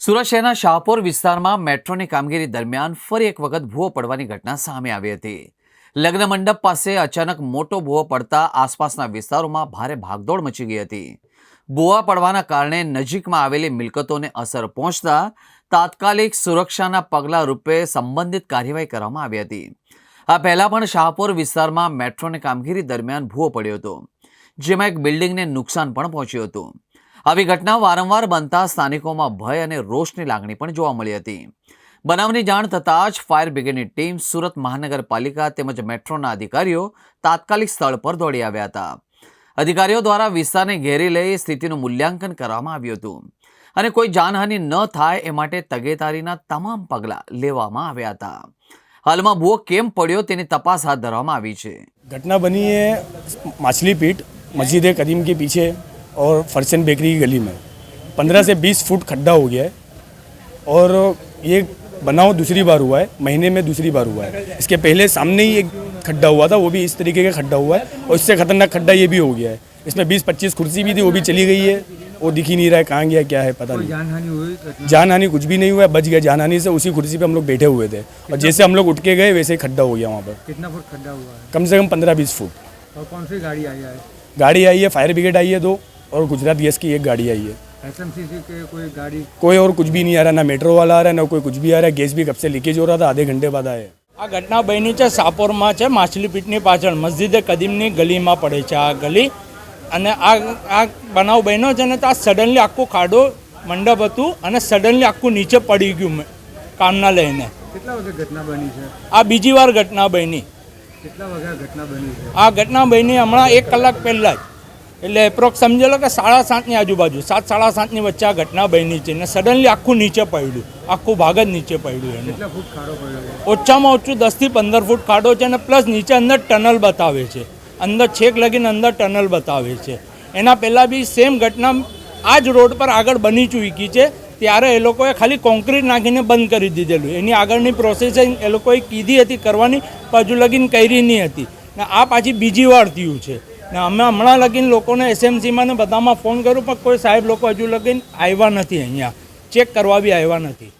સુરત શહેરના શાહપુર વિસ્તારમાં મેટ્રોની કામગીરી દરમિયાન ફરી એક વખત ભૂવો પડવાની ઘટના સામે આવી હતી. લગ્ન મંડપ પાસે અચાનક મોટો ભૂવો પડતા આસપાસના વિસ્તારોમાં ભારે ભાગદોડ મચી ગઈ હતી. ભૂવા પડવાના કારણે નજીકમાં આવેલી મિલકતોને અસર પહોંચતા તાત્કાલિક સુરક્ષાના પગલાં રૂપે સંબંધિત કાર્યવાહી કરવામાં આવી હતી. આ પહેલાં પણ શાહપુર વિસ્તારમાં મેટ્રોની કામગીરી દરમિયાન ભૂવો પડ્યો હતો, જેમાં એક બિલ્ડિંગને નુકસાન પણ પહોંચ્યું હતું. આવી ઘટના વારંવાર બનતા સ્થાનિકોમાં ભય અને રોષની લાગણી પણ જોવા મળી હતી. બનાવની જાણ થતાં જ ફાયર બ્રિગેડની ટીમ સુરત મહાનગરપાલિકા તેમજ મેટ્રોના અધિકારીઓ તાત્કાલિક સ્થળ પર દોડી આવ્યા હતા. અધિકારીઓ દ્વારા વિસ્તારને ઘેરી લઈ સ્થિતિનું મૂલ્યાંકન કરવામાં આવ્યું હતું અને કોઈ જાનહાનિ ન થાય એ માટે તગેતારીના તમામ પગલાં લેવામાં આવ્યા હતા. હાલમાં ભૂવો કેમ પડ્યો તેની તપાસ હાથ ધરવામાં આવી છે. ઘટના બની એ માછલીપીઠ, મસ્જિદે કદીમ કે પીછે और फरसन बेकरी की गली में। पंद्रह से बीस फुट खड्डा हो गया है और ये बनाव दूसरी बार हुआ है महीने में दूसरी बार हुआ है। इसके पहले सामने ही एक खड्डा हुआ था वो भी इस तरीके का खड्डा हुआ है और इससे खतरनाक खड्डा ये भी हो गया है। इसमें बीस पच्चीस कुर्सी भी थी वो भी चली गई है। वो दिख ही नहीं रहा है कहाँ गया क्या है पता नहीं। जानहानि हुई जान हानि कुछ भी नहीं हुआ है बच गया जान हानि से उसी कुर्सी पे हम लोग बैठे हुए थे। और जैसे हम लोग उठ के गए वैसे ही खड्डा हो गया वहाँ पर। कितना फुट खड्डा हुआ है? कम से कम पंद्रह बीस फुट। और कौन सी गाड़ी आई है? गाड़ी आई है फायर ब्रिगेड आई है दो। और गुजरात गैस की एक गाड़ी आई है एसएमसीसी के कोई गाड़ी कोई और कुछ भी नहीं आ रहा ना मेट्रो वाला आ रहा है ना कोई कुछ भी आ रहा है गैस भी कब से लीकेज हो रहा था आधे घंटे बाद आए આ ઘટના બની છે સાપોરમાં છે માછલીપીટની પાછળ મસ્જિદે કદીમની ગલીમાં પડે છે આ ગલી અને આ આ બનાવ બન્યો છે ને તો આ સડનલી આખું ખાડો મંડપ હતું અને સડનલી આખું નીચે પડી ગયું મે- કામના લઈને કેટલા વાગે ઘટના બની છે આ બીજી વાર ઘટના બની કેટલા વાગે આ ઘટના બની છે આ ઘટના બની હમણાં એક કલાક પહેલાં જ એટલે એપ્રોક્સ સમજી લો કે સાડા સાતની આજુબાજુ સાત સાડા સાતની વચ્ચે આ ઘટના બની છે ને સડનલી આખું નીચે પડ્યું આખું ભાગ જ નીચે પડ્યું એનું. ઓછામાં ઓછું દસથી પંદર ફૂટ ખાડો છે અને પ્લસ નીચે અંદર ટનલ બતાવે છે. અંદર છેક લગીને અંદર ટનલ બતાવે છે. એના પહેલાં બી સેમ ઘટના આ જ રોડ પર આગળ બની ચૂકી છે. ત્યારે એ લોકોએ ખાલી કોન્ક્રીટ નાખીને બંધ કરી દીધેલું. એની આગળની પ્રોસેસિંગ એ લોકોએ કીધી હતી કરવાની હજુ લગીન કરી નહીં હતી. ને આ પાછી બીજી વાર થયું છે. ને અમે હમણાં લગીન લોકોને એસએમસીમાં ને બધામાં ફોન કર્યો, પણ કોઈ સાહેબ લોકો હજુ લગીન આવ્યા નથી અહીંયા. ચેક કરવા બી આવ્યા નથી.